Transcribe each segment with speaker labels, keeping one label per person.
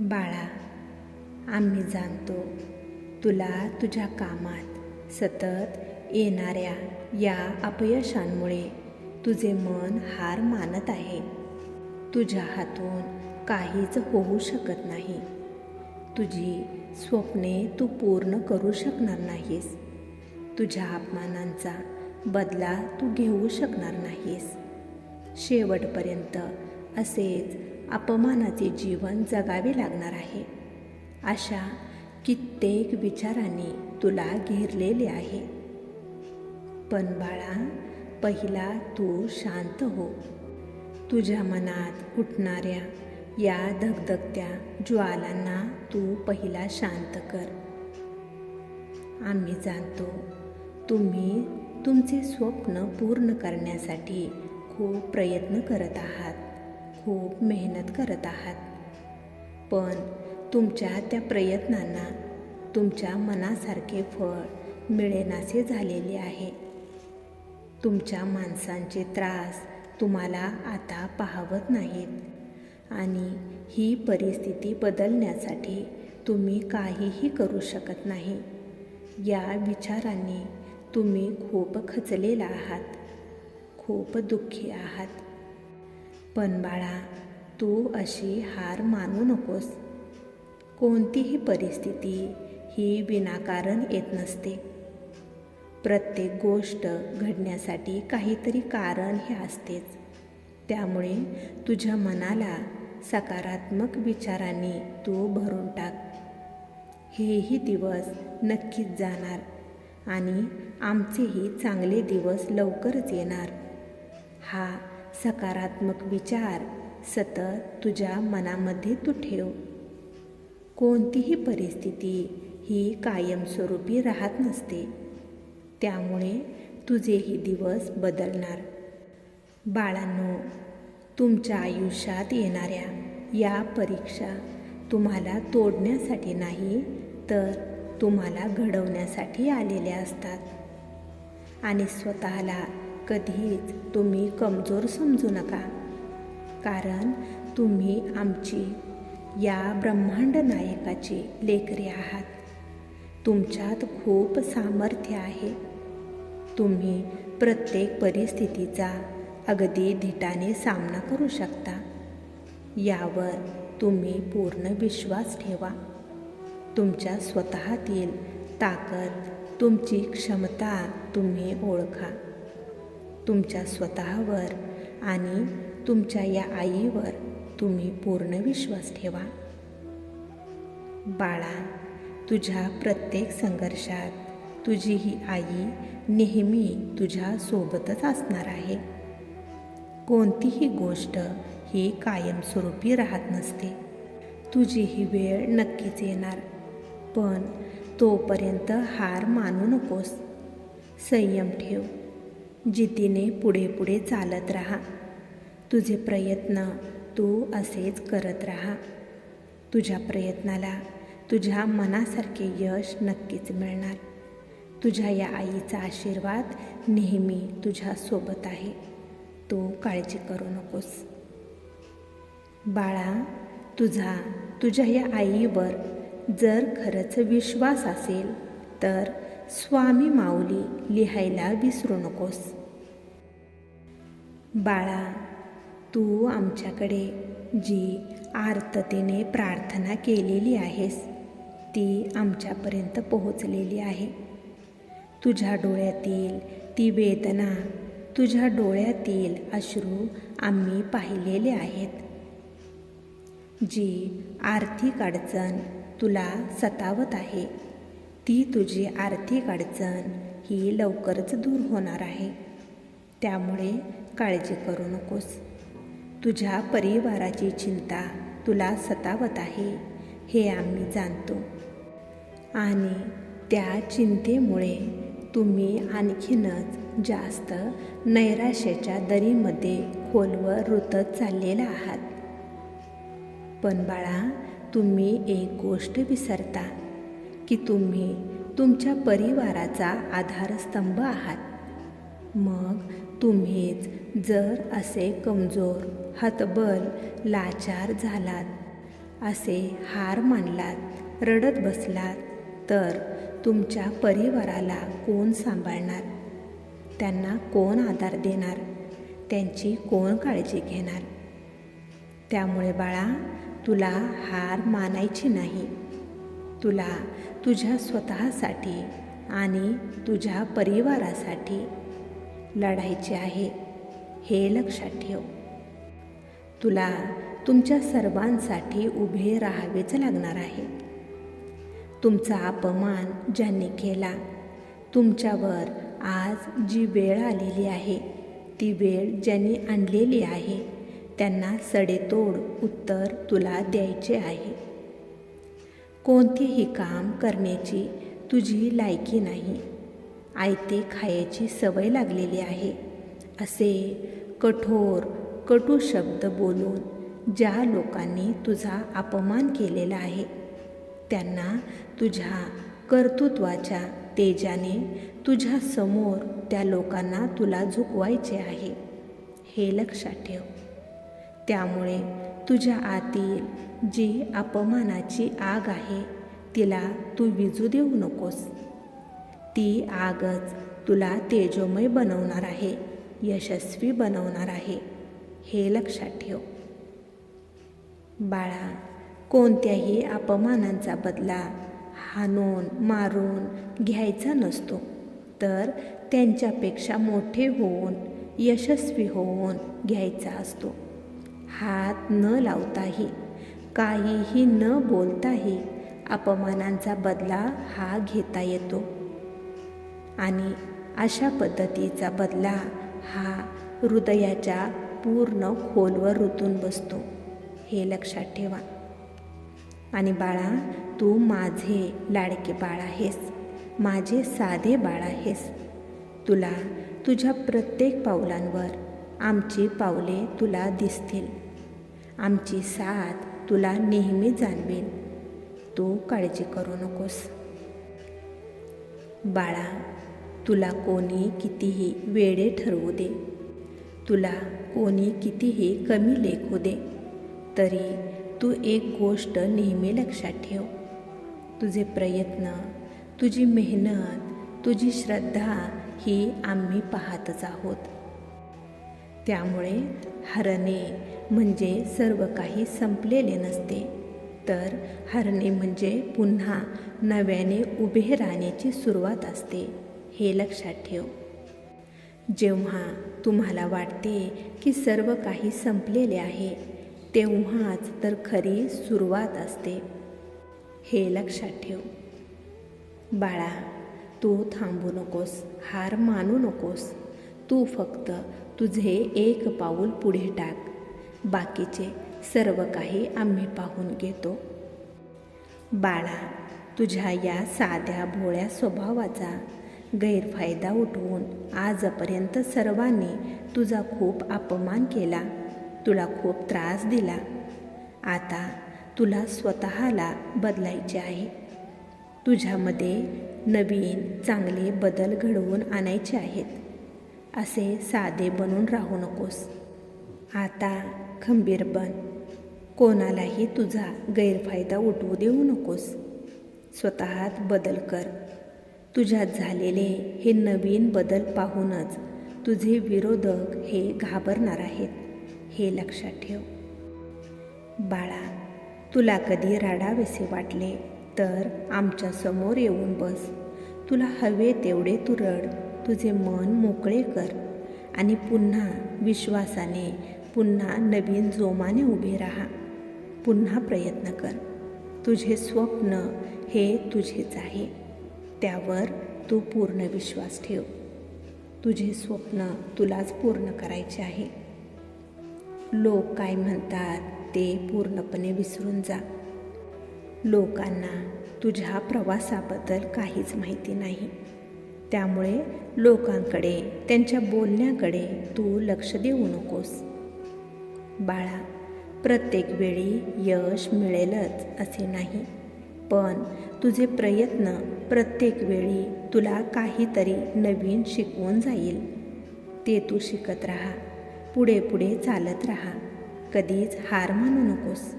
Speaker 1: बाळा आम्ही जाणतो तुला तुझ्या कामात सतत येणाऱ्या या अपयशांमुळे तुझे मन हार मानत आहे. तुझ्या हातून काहीच होऊ शकत नाही. तुझी स्वप्ने तू पूर्ण करू शकणार नाहीस. तुझ्या अपमानांचा बदला तू घेऊ शकणार नाहीस. शेवटपर्यंत असेच अपमानाचे जीवन जगावे लागणार आहे. अशा कित्येक विचारांनी तुला घेरलेले आहे. पण बाळा पहिला तू शांत हो. तुझ्या मनात उठणाऱ्या या धगधगत्या ज्वालांना तू पहिला शांत कर. आम्ही जाणतो तुम्ही तुमचे स्वप्न पूर्ण करण्यासाठी खूप प्रयत्न करत आहात. खूप मेहनत करत आहात. पण तुमच्या त्या प्रयत्नांना तुमच्या मनासारखे फळ मिळेनासे झालेले आहे. तुमच्या माणसांचे त्रास तुम्हाला आता पाहवत नाहीत आणि ही परिस्थिती बदलण्यासाठी तुम्ही काहीही करू शकत नाही. या विचारांनी तुम्ही खूप खचलेला आहात. खूप दुःखी आहात. पण बाळा तू अशी हार मानू नकोस. कोणतीही परिस्थिती ही विनाकारण येत नसते. प्रत्येक गोष्ट घडण्यासाठी काहीतरी कारण हे असतेच. त्यामुळे तुझ्या मनाला सकारात्मक विचारांनी तू भरून टाक. हेही दिवस नक्कीच जाणार आणि आमचेही चांगले दिवस लवकरच येणार. हा सकारात्मक विचार सतत तुझ्या मनामध्ये तू ठेव. कोणतीही परिस्थिती ही कायमस्वरूपी राहत नसते. त्यामुळे तुझेही दिवस बदलणार. बाळांनो तुमच्या आयुष्यात येणाऱ्या या परीक्षा तुम्हाला तोडण्यासाठी नाही तर तुम्हाला घडवण्यासाठी आलेल्या असतात. आणि स्वतःला कधीच तुम्ही कमजोर समजू नका. कारण तुम्ही आमची या ब्रह्मांड नायकाची लेकरे आहात. तुमच्यात खूप सामर्थ्य आहे. तुम्ही प्रत्येक परिस्थितीचा अगदी धिटाने सामना करू शकता. यावर तुम्ही पूर्ण विश्वास ठेवा. तुमच्या स्वतःतील ताकद तुमची क्षमता तुम्ही ओळखा. तुमच्या स्वतःवर आणि तुमच्या या आईवर तुम्ही पूर्ण विश्वास ठेवा. बाळा तुझ्या प्रत्येक संघर्षात तुझी ही आई नेहमी तुझ्या सोबतच असणार आहे. कोणतीही गोष्ट ही कायमस्वरूपी राहत नसते. तुझी ही वेळ नक्कीच येणार पण तोपर्यंत हार मानू नकोस. संयम ठेव. जितीने पुढे पुढे चालत राहा. तुझे प्रयत्न तू असेच करत राहा. तुझ्या प्रयत्नाला तुझ्या मनासारखे यश नक्कीच मिळणार. तुझ्या या आईचा आशीर्वाद नेहमी तुझ्यासोबत आहे. तू काळजी करू नकोस. बाळा तुझा तुझ्या या आईवर जर खरंच विश्वास असेल तर स्वामी माऊली लिहायला विसरू नकोस. बाळा तू आमच्याकडे जी आर्ततेने प्रार्थना केलेली आहेस ती आमच्यापर्यंत पोहोचलेली आहे. तुझ्या डोळ्यातील ती वेदना तुझ्या डोळ्यातील अश्रू आम्ही पाहिलेले आहेत. जी आर्थिक अडचण तुला सतावत आहे ती तुझी आर्थिक अडचण ही लवकरच दूर होणार आहे. त्यामुळे काळजी करू नकोस. तुझ्या परिवाराची चिंता तुला सतावत आहे हे आम्ही जाणतो. आणि त्या चिंतेमुळे तुम्ही आणखीनच जास्त नैराश्याच्या दरीमध्ये खोलवर रुतत चाललेला आहात. पण बाळा तुम्ही एक गोष्ट विसरता. की तुम्ही तुमच्या परिवाराचा आधारस्तंभ आहात. मग तुम्हीच जर असे कमजोर हतबल लाचार झालात असे हार मानलात रडत बसलात तर तुमच्या परिवाराला कोण सांभाळणार? त्यांना कोण आधार देणार? त्यांची कोण काळजी घेणार? त्यामुळे बाळा तुला हार मानायची नाही. तुला तुझ्या स्वतःसाठी आणि तुझ्या परिवारासाठी लढायचे आहे हे लक्षात ठेव. तुला तुमच्या सर्वांसाठी उभे राहावेच लागणार आहे. तुमचा अपमान ज्यांनी केला तुमच्यावर आज जी वेळ आलेली आहे ती वेळ ज्यांनी आणलेली आहे त्यांना सडेतोड उत्तर तुला द्यायचे आहे. कोणतेही काम करण्याची तुझी लायकी नाही. आयते खायची सवय लागलेली आहे. असे कठोर कटू शब्द बोलून ज्या लोकांनी तुझा अपमान केलेला आहे त्यांना तुझ्या कर्तृत्वाच्या तेजाने तुझ्यासमोर त्या लोकांना तुला झुकवायचे आहे. हे लक्षात ठेव. त्यामुळे तुझ्या आतील जी अपमानाची आग आहे तिला तू विजू देऊ नकोस. ती आगच तुला तेजोमय बनवणार आहे यशस्वी बनवणार आहे हे लक्षात ठेव. बाळा कोणत्याही अपमानांचा बदला हाणून मारून घ्यायचा नसतो तर त्यांच्यापेक्षा मोठे होऊन यशस्वी होऊन घ्यायचा असतो. हात न लावताही काहीही न बोलताही अपमानांचा बदला हा घेता येतो. आणि अशा पद्धतीचा बदला हा हृदयाच्या पूर्ण खोलवर रुतून बसतो हे लक्षात ठेवा. आणि बाळा तू माझे लाडके बाळ आहेस माझे साधे बाळ आहेस. तुला तुझ्या प्रत्येक पावलांवर आमची पावले तुला दिसतील. आमची साथ तुला नेहमी जाणवेल तू काळजी करू नकोस. बाळा तुला कोणी कितीही वेडे ठरवू दे. तुला कोणी कितीही कमी लेखू दे. तरी तू एक गोष्ट नेहमी लक्षात ठेव. तुझे प्रयत्न तुझी मेहनत तुझी श्रद्धा ही आम्ही पाहतच आहोत. त्यामुळे हरणे म्हणजे सर्व काही संपलेले नसते. तर हरणे म्हणजे पुन्हा नव्याने उभे राहण्याची सुरुवात असते. हे लक्षात ठेव. जेव्हा तुम्हाला वाटते की सर्व काही संपलेले आहे तेव्हाच तर खरी सुरुवात असते. हे लक्षात ठेव. बाळा तू थांबू नकोस हार मानू नकोस. तू फक्त तुझे एक पाऊल पुढे टाक. बाकीचे सर्व काही आम्ही पाहून घेतो. बाळा तुझ्या या साध्या भोळ्या स्वभावाचा गैरफायदा उठवून आजपर्यंत सर्वांनी तुझा खूप अपमान केला तुला खूप त्रास दिला. आता तुला स्वतःला बदलायचे आहे. तुझ्यामध्ये नवीन चांगले बदल घडवून आणायचे आहेत. असे साधे बनून राहू नकोस. आता खंबीर बन कोणालाही तुझा गैरफायदा उठवू देऊ नकोस. स्वतःत बदल कर. तुझ्यात झालेले हे नवीन बदल पाहूनच तुझे विरोधक हे घाबरणार आहेत हे लक्षात ठेव. बाळा तुला कधी राडावेसे वाटले तर आमच्यासमोर येऊन बस. तुला हवे तेवढे तू रड तुझे मन मोकळे कर आणि पुन्हा विश्वासाने पुन्हा नवीन जोमाने उभे राहा. पुन्हा प्रयत्न कर. तुझे स्वप्न हे तुझेच आहे. त्यावर तू पूर्ण विश्वास ठेव. तुझे स्वप्न तुलाच पूर्ण करायचे आहे. लोक काय म्हणतात ते पूर्णपणे विसरून जा. लोकांना तुझ्या प्रवासाबद्दल काहीच माहिती नाही. त्यामुळे लोकांकडे त्यांच्या बोलण्याकडे तू लक्ष देऊ नकोस. बाळा प्रत्येक वेळी यश मिळेलच असे नाही. पण तुझे प्रयत्न प्रत्येक वेळी तुला काहीतरी नवीन शिकवून जाईल. ते तू शिकत राहा. पुढे पुढे चालत राहा. कधीच हार मानू नकोस.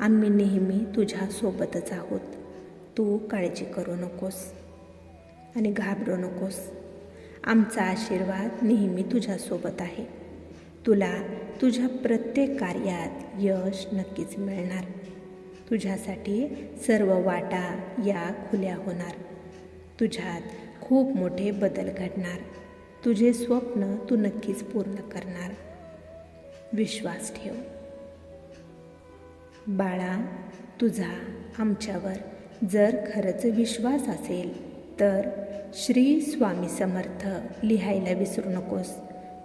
Speaker 1: आम्ही नेहमी तुझ्यासोबतच आहोत. तू काळजी करू नकोस. आणि घाबरू नकोस. आमचा आशीर्वाद नेहमी तुझ्यासोबत आहे. तुला तुझ्या प्रत्येक कार्यात यश नक्कीच मिळणार. तुझ्यासाठी सर्व वाटा या खुल्या होणार. तुझ्यात खूप मोठे बदल घडणार. तुझे स्वप्न तू नक्कीच पूर्ण करणार. विश्वास ठेव. बाळा तुझा आमच्यावर जर खरंच विश्वास असेल तर श्री स्वामी समर्थ लिहायला विसरू नकोस.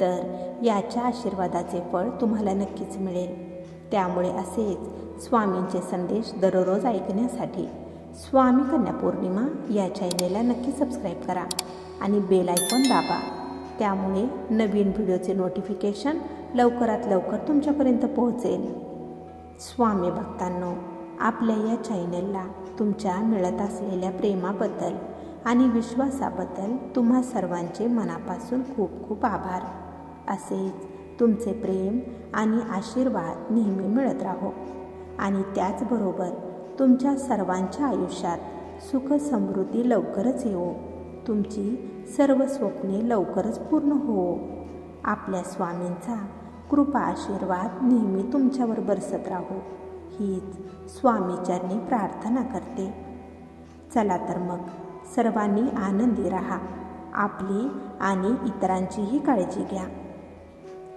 Speaker 1: तर याच्या आशीर्वादाचे फळ तुम्हाला नक्कीच मिळेल. त्यामुळे असेच स्वामींचे संदेश दररोज ऐकण्यासाठी स्वामी कन्या पौर्णिमा या चॅनेलला नक्की सबस्क्राईब करा आणि बेल आयकॉन दाबा. त्यामुळे नवीन व्हिडिओचे नोटिफिकेशन लवकरात लवकर तुमच्यापर्यंत पोहोचेल. स्वामी भक्तांनो आपल्या या चॅनेलला तुमच्या मिळत असलेल्या प्रेमाबद्दल आणि विश्वासाबद्दल तुम्हा सर्वांचे मनापासून खूप खूप आभार. असेच तुमचे प्रेम आणि आशीर्वाद नेहमी मिळत राहो. आणि त्याचबरोबर तुमच्या सर्वांच्या आयुष्यात सुख समृद्धी लवकरच येवो. तुमची सर्व स्वप्ने लवकरच पूर्ण होवो. आपल्या स्वामींचा कृपा आशीर्वाद नेहमी तुमच्यावर बरसत राहो. हीच स्वामीचरणी प्रार्थना करते. चला तर मग सर्वांनी आनंदी राहा. आपली आणि इतरांचीही काळजी घ्या.